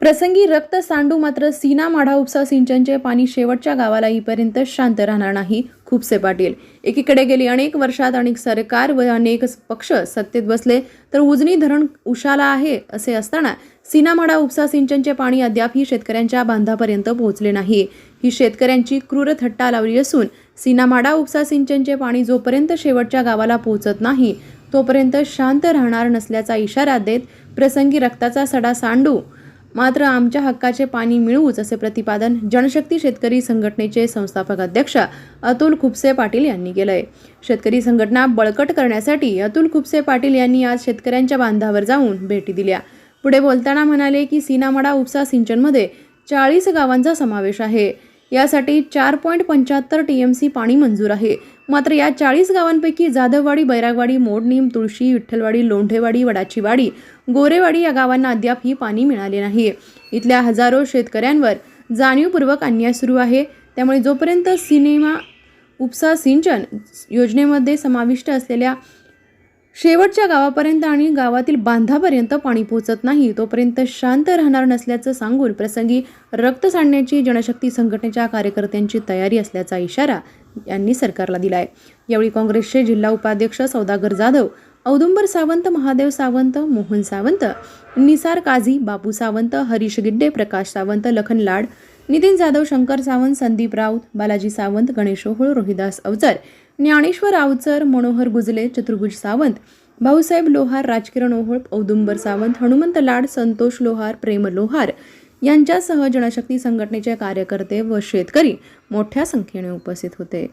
प्रसंगी रक्त सांडू मात्र सीना माढा उपसा सिंचनचे पाणी शेवटच्या गावाला येईपर्यंत शांत राहणार नाही खुपसे पाटील. एकीकडे गेली अनेक वर्षात अनेक सरकार व अनेक पक्ष सत्तेत बसले तर उजनी धरण उशाला आहे असे असताना सीनामाडा उपसा सिंचनचे पाणी अद्यापही शेतकऱ्यांच्या बांधापर्यंत पोहोचले नाही. ही शेतकऱ्यांची क्रूर थट्टा लावली असून सीनामाडा उपसा सिंचनचे पाणी जोपर्यंत शेवटच्या गावाला पोहोचत नाही तोपर्यंत शांत राहणार नसल्याचा इशारा देत प्रसंगी रक्ताचा सडा सांडू मात्र आमच्या हक्काचे पाणी मिळवूच असे प्रतिपादन जनशक्ती शेतकरी संघटनेचे संस्थापक अध्यक्ष अतुल खुपसे पाटील यांनी केलंय. शेतकरी संघटना बळकट करण्यासाठी अतुल खुपसे पाटील यांनी आज शेतकऱ्यांच्या बांधावर जाऊन भेटी दिल्या. पुढे बोलताना म्हणाले की सीनामडा उपसा सिंचनमध्ये चाळीस गावांचा समावेश आहे. यासाठी चार पॉईंट पंच्याहत्तर टी एम सी पाणी मंजूर आहे. मात्र या चाळीस गावांपैकी जाधववाडी बैरागवाडी मोडनीम तुळशी विठ्ठलवाडी लोंढेवाडी वडाचीवाडी गोरेवाडी या गावांना अद्याप ही पाणी मिळाले नाही. इथल्या हजारो शेतकऱ्यांवर जाणीवपूर्वक अन्याय सुरू आहे. त्यामुळे जोपर्यंत सिनेमा उपसा सिंचन योजनेमध्ये समाविष्ट असलेल्या शेवटच्या गावापर्यंत आणि गावातील बांधापर्यंत पाणी पोहोचत नाही तोपर्यंत शांत राहणार नसल्याचं सांगून प्रसंगी रक्त सांडण्याची जनशक्ती संघटनेच्या कार्यकर्त्यांची तयारी असल्याचा इशारा यांनी सरकारला दिला आहे यावेळी काँग्रेसचे जिल्हा उपाध्यक्ष सौदागर जाधव औदुंबर सावंत महादेव सावंत मोहन सावंत निसार काझी बापू सावंत हरीश गिड्डे प्रकाश सावंत लखन लाड नितीन जाधव शंकर सावंत संदीप राऊत बालाजी सावंत गणेश ओहोळ रोहिदास अवचर ज्ञानेश्वर आवचर मनोहर गुजले चतुर्भुज सावंत भाऊसाहेब लोहार राजकिरण ओहोळ औदुंबर सावंत हनुमंत लाड संतोष लोहार प्रेम लोहार यांच्यासह जनशक्ती संघटनेचे कार्यकर्ते व शेतकरी मोठ्या संख्येने उपस्थित होते.